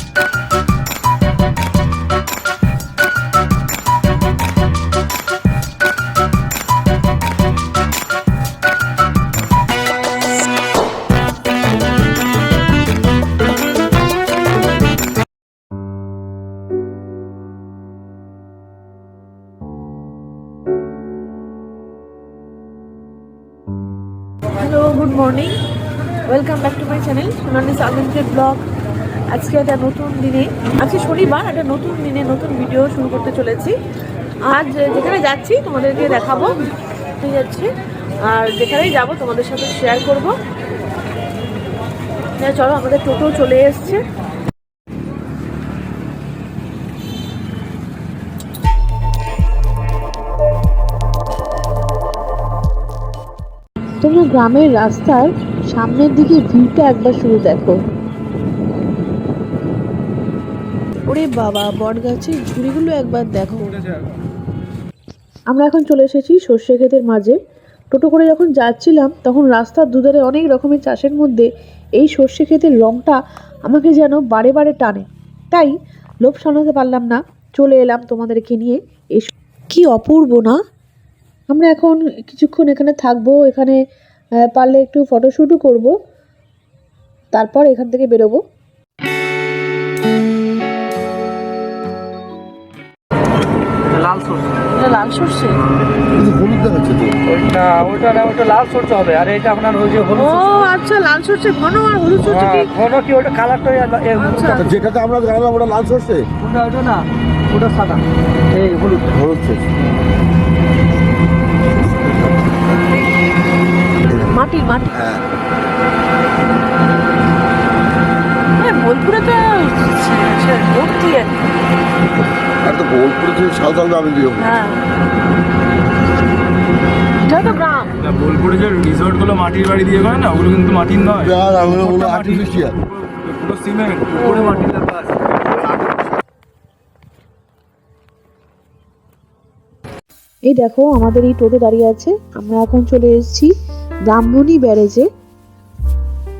Música আজকে একটা নতুন দিনে, আজকে শনিবার, একটা নতুন দিনে নতুন ভিডিও শুরু করতে চলেছি। আজ যেখানে যাচ্ছি, তোমাদেরকে দেখাবো ঠিক আছে আর যেখানেই যাব, তোমাদের সাথে শেয়ার করব। হ্যাঁ চলো, আমাদের টোটো চলে এসছে। তোমরা গ্রামের রাস্তার সামনের দিকে ভিউটা একবার শুরু দেখো। ওরে বাবা বট গাছের ঝুড়িগুলো একবার দেখো। আমরা এখন চলে এসেছি সর্ষে ক্ষেতের মাঝে। টোটো করে যখন যাচ্ছিলাম, তখন রাস্তার দুধারে অনেক রকমের চাষের মধ্যে এই সর্ষে ক্ষেতের রঙটা আমাকে যেন বারে বারে টানে। তাই লোভ সামলাতে পারলাম না। চলে এলাম তোমাদেরকে নিয়ে। এই কি অপূর্ব না? আমরা এখন কিছুক্ষণ এখানে থাকব, এখানে পারলে একটু ফটোশ্যুটও করব। তারপর এখান থেকে বেরোবো। এটা লাল সর্ষে? হলুদ দেখাচ্ছে তো। ওইটা ওইটা না ওইটা লাল সরষে হবে। আর এটা আপনার ওই যে হলুদ ও আচ্ছা লাল সর্ষে ঘন আর হলুদ সর্ষে হ্যাঁ, কি? ঘন কি ওটা কালারটা আচ্ছা। যেটাতে আমরা গেলাম ওটা লাল সর্ষে? ওটা ওটা না ওটা সাদা। এই হলুদ। হলুদ সর্ষে। মাটি মাটি। হ্যাঁ। হ্যাঁ বোলপুরে তো সে- ভর্তি আর কি। তো বোলপুরে তুমি সাঁওতাল গ্রামে দিয়ে হ্যাঁ। এটা তো গ্রাম। না, বোলপুরে যে রিসোর্টগুলো মাটির বাড়ি দিয়ে করে না ওগুলো কিন্তু মাটির নয়। মাটির। আর্টিফিশিয়াল পুরো- পুরো সিমেন্ট উপরে মাটির আছে। এই দেখো আমাদের এই টোটো দাঁড়িয়ে আছে। আমরা এখন চলে এসেছি ব্রাহ্মণী ব্যারেজে।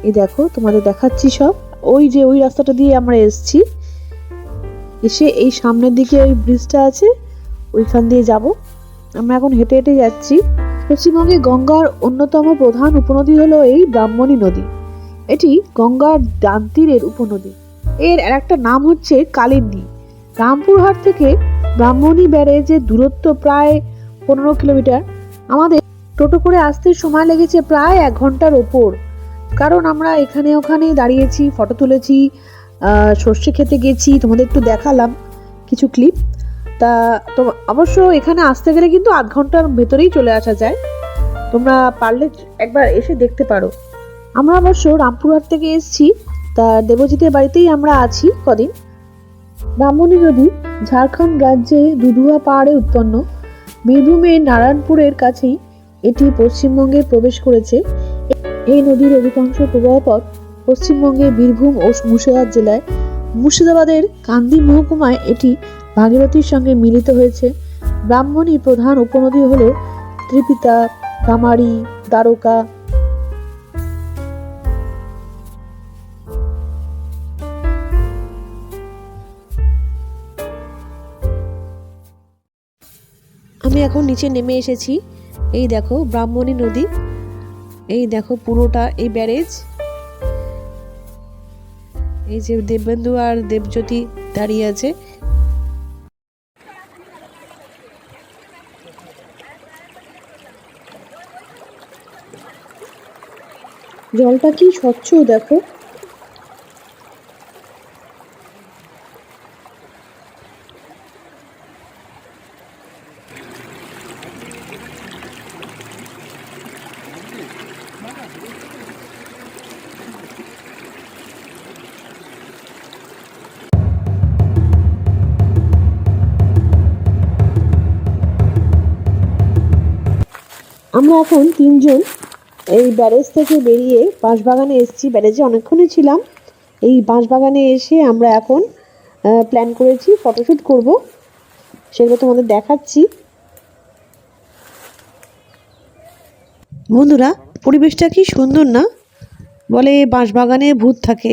এই দেখো তোমাদের দেখাচ্ছি সব। ওই যে ওই রাস্তাটা দিয়ে আমরা এসেছি। এসে এই সামনের দিকে ওই ব্রিজটা আছে, ওইখান দিয়ে যাব। আমরা এখন হেঁটে হেঁটে যাচ্ছি। পশ্চিমবঙ্গে গঙ্গার অন্যতম প্রধান উপনদী হলো এই ব্রাহ্মণী নদী। এটি গঙ্গার ডান তীরের উপনদী। এর আর একটা নাম হচ্ছে কালিন্দী। রামপুরহাট থেকে ব্রাহ্মণী ব্যারেজের দূরত্ব প্রায় পনেরো কিলোমিটার। আমাদের টোটো করে আসতে সময় লেগেছে প্রায় এক ঘণ্টার ওপর। কারণ আমরা এখানে ওখানে দাঁড়িয়েছি, ফটো তুলেছি সর্ষে খেতে গেছি, তোমাদের একটু দেখালাম কিছু ক্লিপ তা তো অবশ্য এখানে আসতে গেলে কিন্তু আধ ঘণ্টার ভেতরেই চলে আসা যায়। তোমরা পারলে একবার এসে দেখতে পারো। আমরা অবশ্য রামপুরহাট থেকে এসেছি, তা দেবজিতের বাড়িতেই আমরা আছি কদিন। ব্রাহ্মণী নদী, ঝাড়খণ্ড রাজ্যে দুধুয়া পাহাড়ে উৎপন্ন। বীরভূমের নারায়ণপুরের কাছেই এটি পশ্চিমবঙ্গে প্রবেশ করেছে। এই নদীর অধিকাংশ প্রবাহপথ পশ্চিমবঙ্গের বীরভূম ও মুর্শিদাবাদ জেলায় মুর্শিদাবাদের কান্দি মহকুমায় এটি ভাগীরথীর সঙ্গে মিলিত হয়েছে। ব্রাহ্মণী প্রধান উপনদী হল ত্রিপিতা, কামারি, দ্বারকা। আমি এখন নিচে নেমে এসেছি। এই দেখো ব্রাহ্মণী নদী। এই দেখো পুরোটা, এই ব্যারেজ। এই যে দেববন্ধু আর দেবজ্যোতি দাঁড়িয়ে আছে। জলটা কি স্বচ্ছ দেখো। আমরা এখন তিনজন এই ব্যারেজ থেকে বেরিয়ে বাঁশবাগানে এসেছি। ব্যারেজে অনেকক্ষণই ছিলাম। এই বাঁশবাগানে এসে আমরা এখন প্ল্যান করেছি ফটোশ্যুট করব। সেগুলো তোমাদের দেখাচ্ছি। বন্ধুরা, পরিবেশটা কি সুন্দর না? বলে বাঁশবাগানে ভূত থাকে।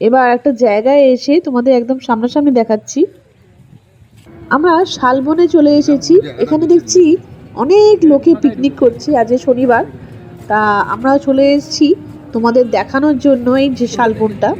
এবার একটা জায়গায় এসে তোমাদের একদম সামনাসামনি দেখাচ্ছি। আমরা শালবনে চলে এসেছি। এখানে দেখছি অনেক লোকে পিকনিক করছে আজ শনিবার। তা আমরা চলে এসেছি তোমাদের দেখানোর জন্য এই যে শালবনটা।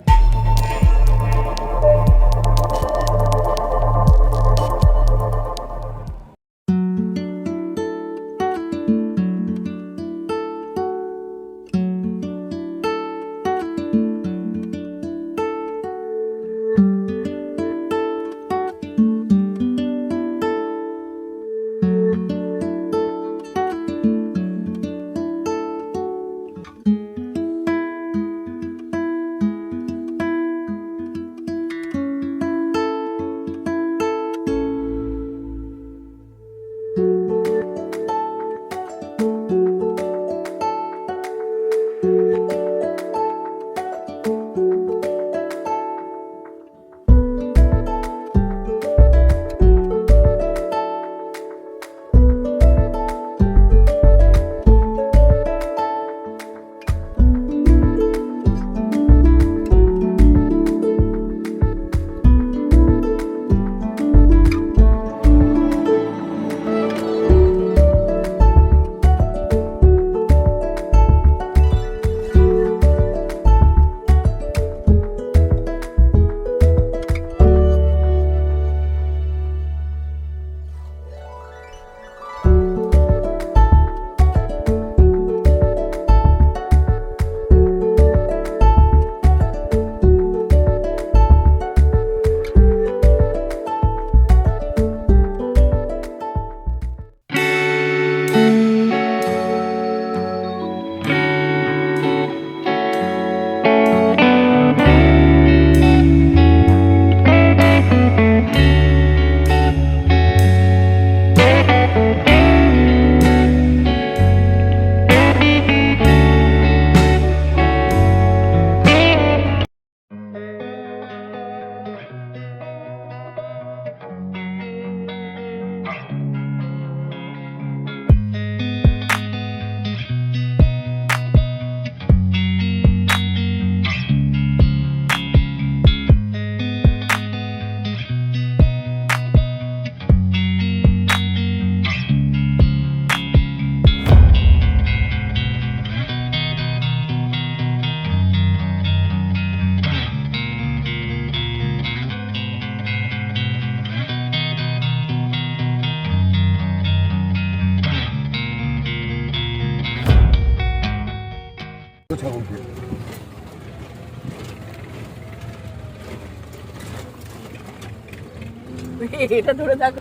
এটা ধরে দেখো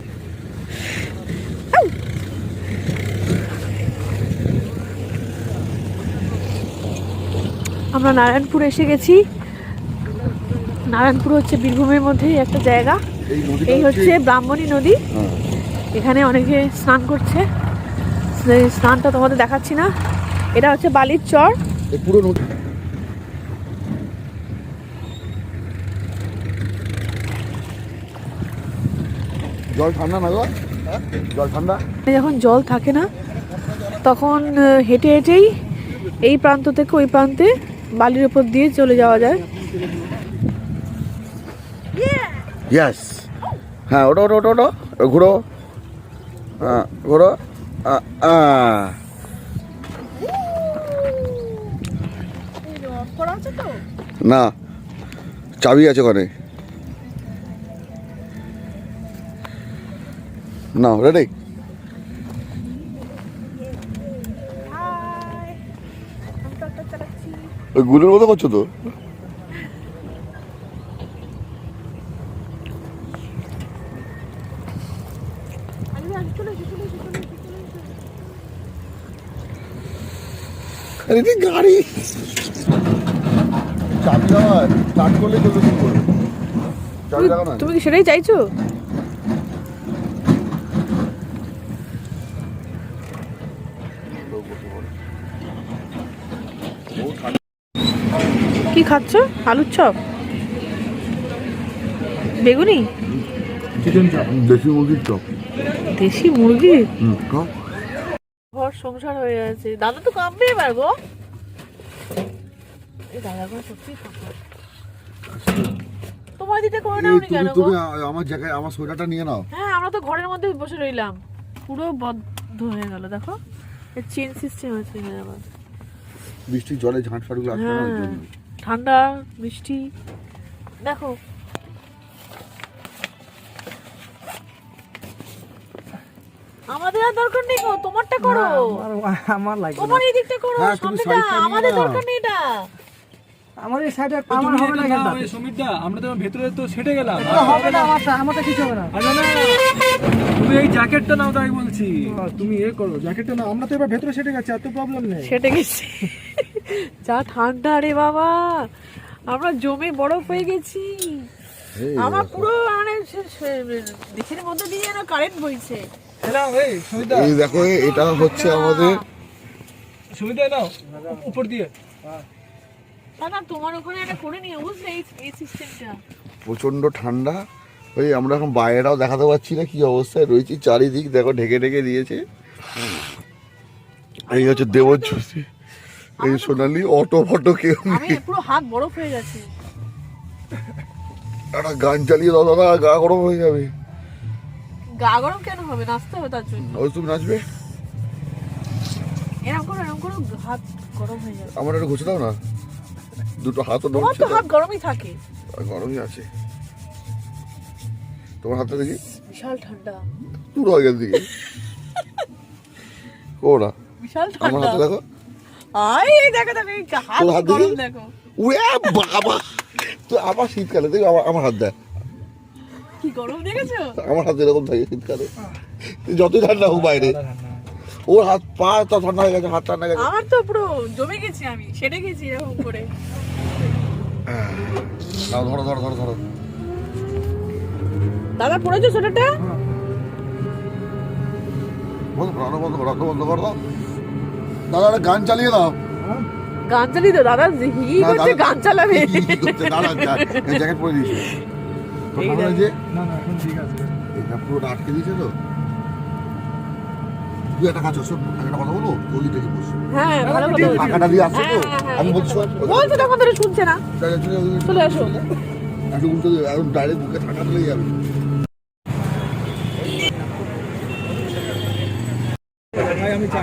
আমরা নারায়ণপুর এসে গেছি। নারায়ণপুর হচ্ছে বীরভূমের মধ্যেই একটা জায়গা। এই হচ্ছে ব্রাহ্মণী নদী। হ্যাঁ। এখানে অনেকে স্নান করছে। স্নানটা তোমাদের দেখাচ্ছি না। এটা হচ্ছে বালির চর। পুরো নদী জল ঠান্ডা না গো? জল ঠান্ডা? যখন জল থাকে না তখন হেঁটে হেঁটেই এই প্রান্ত থেকে ওই প্রান্তে বালির উপর দিয়ে চলে যাওয়া যায়। ইয়েস হ্যাঁ ওটো ওটো ওটো ওটো ঘুরো। হ্যাঁ ঘুরো। না চাবি আছে ওখানে। না রেডি ওই গুলির মতো করছ তো? গাড়ি? চাবি দেওয়া স্টার্ট করলে চলবে? তুমি কি সেটাই চাইছো? কি খাচ্ছ? আলুর চপ? বেগুনি? চিকেন চাপ দেশি মুরগির চপ। দেশি মুরগি? ঘর সংসার হয়ে আছে দাদা তো কামবে এবার গো। দাদা ঘর সত্যি তোমার দিতে করে নাও কেন তুমি আমার জায়গায় আমার সোয়েটারটা নিয়ে নাও। হ্যাঁ আমরা তো ঘরের মধ্যে বসে রইলাম। পুরো বদ্ধ হয়ে গেল দেখো। চেন সিস্টেম আছে এখানে আবার। বৃষ্টির জলে ঝাঁট ফাটগুলো আসবে না ওই জন্য। ঠান্ডা মিষ্টি। দেখো। আমাদের আর দরকার নেই গো তোমারটা করো। আমার লাগবে তোমার এই দিকটা করো হ্যাঁ, সামনেটা আমাদের দরকার নেই এটা। আমার এই সাইডে আমার হবে না কেন নাও, আমরা তো ভেতরে তো সেটে গেলাম। হবে না আমার আমার কিছু হবে না। আরে না তুমি এই জ্যাকেটটা নাও তাই বলছি। তুমি এ করো জ্যাকেটটা না আমরা তো এবার ভেতরে সেটে গেছি এত প্রবলেম নেই। সেটে গেছি। যা ঠান্ডা রে বাবা। আমরা জমে বরফ হয়ে গেছি। আমার পুরো মানে দেশের মধ্যে দিয়ে যেন কারেন্ট বইছে। এই দেখো এটা হচ্ছে আমাদের সুমিতা নাও উপর দিয়ে। দাদা তোমার ওখানে একটা করে নিয়ে বুঝলে? এই সিস্টেমটা প্রচণ্ড ঠান্ডা। ওই আমরা এখন বাইরেটাও দেখাতে পাচ্ছি না কি অবস্থায় রয়েছি। চারিদিক দেখো ঢেকে ঢেকে দিয়েছে। এই হচ্ছে দেবজ্যোতি। এই সোনালি অটো ফটো কেউ নেই। পুরো হাত বরফ হয়ে গেছে। একটা গান চালিয়ে দাও দাদা গা গরম হয়ে যাবে। গা গরম কেন হবে? নাচতে হবে তার জন্য। ওই তুমি নাচবে? এরকম করো এরকম করো হাত গরম হয়ে যাবে। আমার একটু ঘুষে দাও না। দুটো হাতও তোমার তো হাত গরমই থাকে। গরমই আছে। তোমার হাতটা দেখি। বিশাল ঠান্ডা। দূর হয়ে গেল দিকে ও না। বিশাল আমার ঠান্ডা। হাতে দেখো। আই এই দেখো দেখো এই হাত গরম দেখো? উয়ে বাবা। তো আবার শীতকালে দেখো আমার আমার হাত দেয় কি গরম দেখেছ? আমার হাত এরকম থাকে শীতকালে। যতই ঠান্ডা হোক বাইরে। ওর হাত পা তো ঠান্ডা হয়ে গেছে হাত ঠান্ডা গেছে। আমার তো পুরো জমে গেছি আমি সেটে গেছি এরকম করে। ধরো ধরো ধরো ধরো। দাদা পড়েছো সেটাটা বন্ধ করো বন্ধ করো বন্ধ করো। দাদা একটা গান চালিয়ে দাও। গান চালিয়ে তো দাদা হি করছে গান চালাবে। দাদা জ্যাকেট পরে দিয়েছে। যে না না এখন ঠিক আছে। এটা পুরোটা আটকে দিয়েছে তো। তুই একটা কাজ করছ আমি একটা কথা বলব? গলি থেকে বসো। হ্যাঁ ভালো কথা। টাকাটা দিয়ে আসছো তো? হ্যাঁ, হ্যাঁ, হ্যাঁ। আমি বলছি শোন, তখন ধরে শুনছে না। চলে আসো। একটু উল্টো দিয়ে একদম ডাইরেক্ট বুকে ঠান্ডা চলে যাবে ভাই আমি চাকরি ছাড়বো রিজাইন মারবো হ্যাঁ এবার আমরা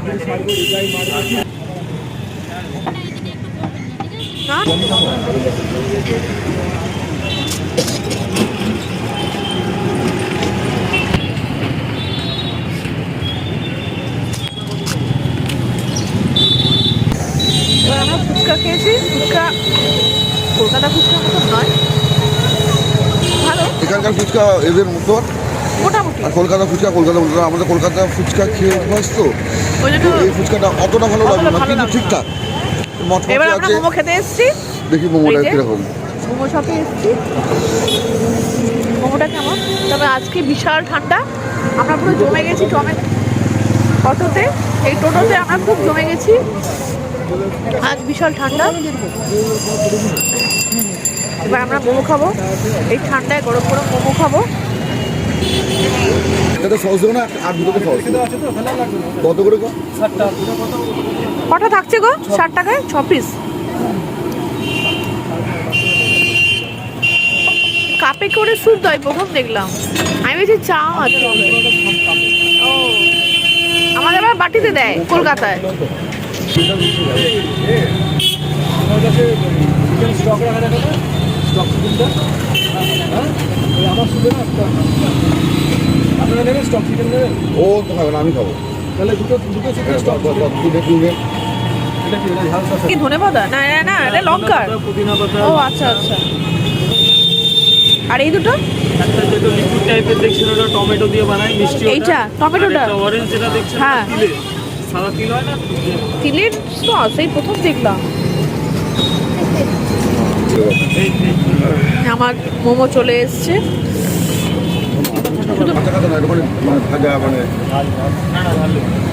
ফুচকা খেয়েছি ফুচকা কলকাতা ফুচকার মতন নয় ভালো এখানকার ফুচকা এদের মতো মোটামুটি। আর কলকাতা ফুচকা কলকাতা ফুচকা আমাদের কলকাতা ফুচকা খেয়ে অভ্যাস তো। এই ফুচকাটা অতটা ভালো অতটা না কিন্তু ঠিকঠাক। এবার আমরা মোমো খেতে এসেছি। দেখি মোমোটা কীরকম। মোমো শপে এসেছি। মোমোটা কেমন? তবে আজকে বিশাল ঠান্ডা। আমরা পুরো জমে গেছি জমে অটোতে। এই টোটোতে আমরা খুব জমে গেছি। আজ বিশাল ঠান্ডা। এবার আমরা মোমো খাব। এই ঠান্ডায় গরম গরম মোমো খাব। এটা না। কত কটা থাকছে গো? ষাট টাকায়? ছ পিস কাপে করে স্যুপ দেয়, প্রথম দেখলাম। আমি ভেবেছি চা আছে। আমাদের আবার বাটিতে দেয়, কলকাতায়। স্টক রাখা আমার শুধু না আপনারা নেবেন স্টক চিকেন নেবেন? ও তো খাবে না আমি খাব। তাহলে দুটো দুটো চিকেন স্টক তুলে এটা কি ধনে পাতা? না না না এটা লঙ্কার। পুদিনা পাতা। ও আচ্ছা আচ্ছা। আর এই দুটো? একটা যেটা লিকুইড টাইপের দেখছেন ওটা টমেটো দিয়ে বানায় মিষ্টি এইটা, টমেটোটা? অরেঞ্জ যেটা দেখছেন হ্যাঁ। সাদা তিল হয় না? তিলের সস এই প্রথম দেখলাম। আমার মোমো চলে এসছে। কাঁচা